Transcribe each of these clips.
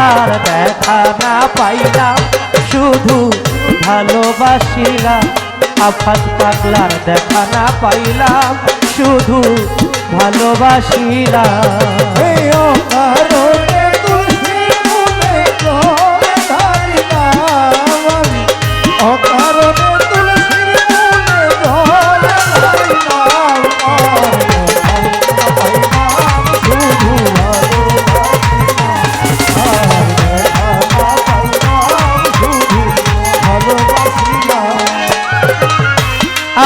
তার দেখা না পাইলাম শুধু ভালোবাসিলাম আফাত পাগলার দেখা না পাইলাম শুধু ভালোবাসিলাম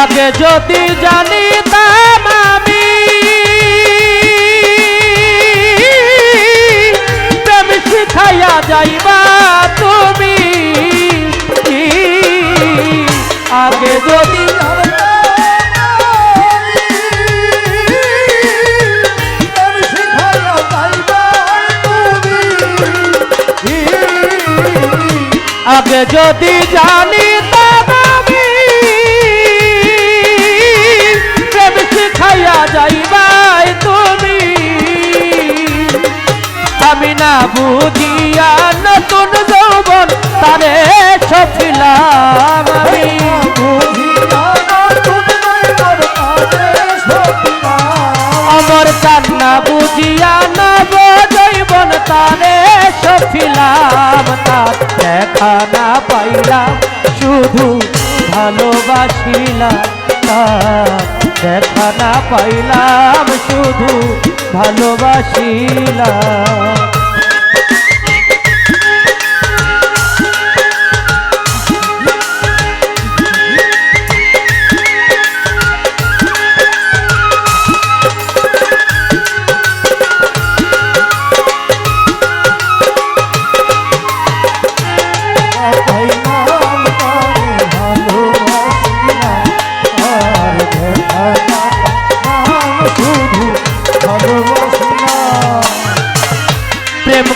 আগে যদি জানিতাম আমি প্রেম শিখাইয়া যাইবা তুমি। আগে যদি আগে যদি জানিতাম শিখাইয়া যাইবাই তুমি। আমি না বুঝিয়া নতুন যৌবন তারে সফিলাম আমি। অমর কান্না বুঝিয়া নব জৈবন তারে সফিলাম তার দেখা না পাইলাম শুধু ভালোবাসিলাম তার দেখা না পাইলাম শুধু ভালোবাসিলাম।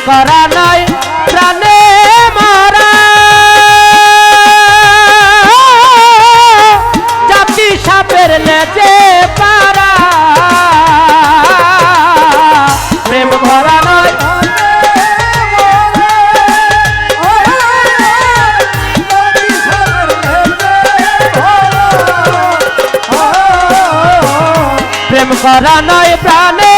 করা নাই, প্রাণে মারা। জাতি সাপের লেজে পারা। প্রেম করা নয়। প্রেম করা নয়, প্রাণে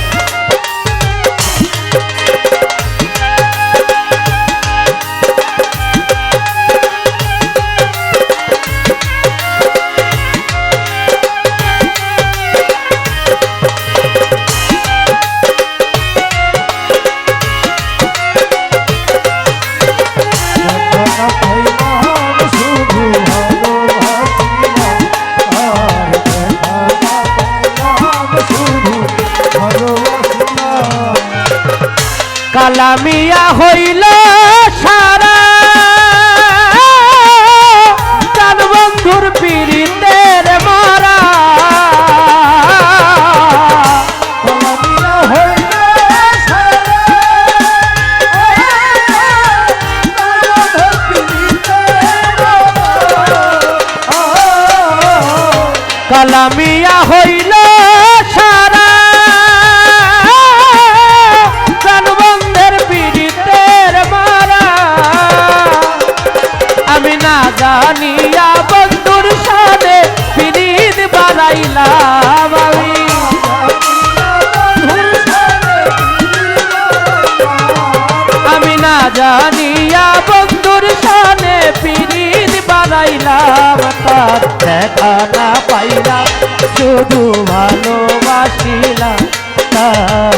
কালামিয়া হইল না জানিয়া বন্ধুর সামনে পিড়িত বানাইলাম তার দেখা না পাইলাম শুধু ভালোবাসিলাম তার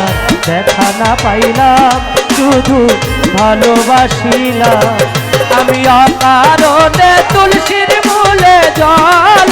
পাইলাম শুধু ভালোবাসিলাম আমি অকারণে তুলসীর মূলে জল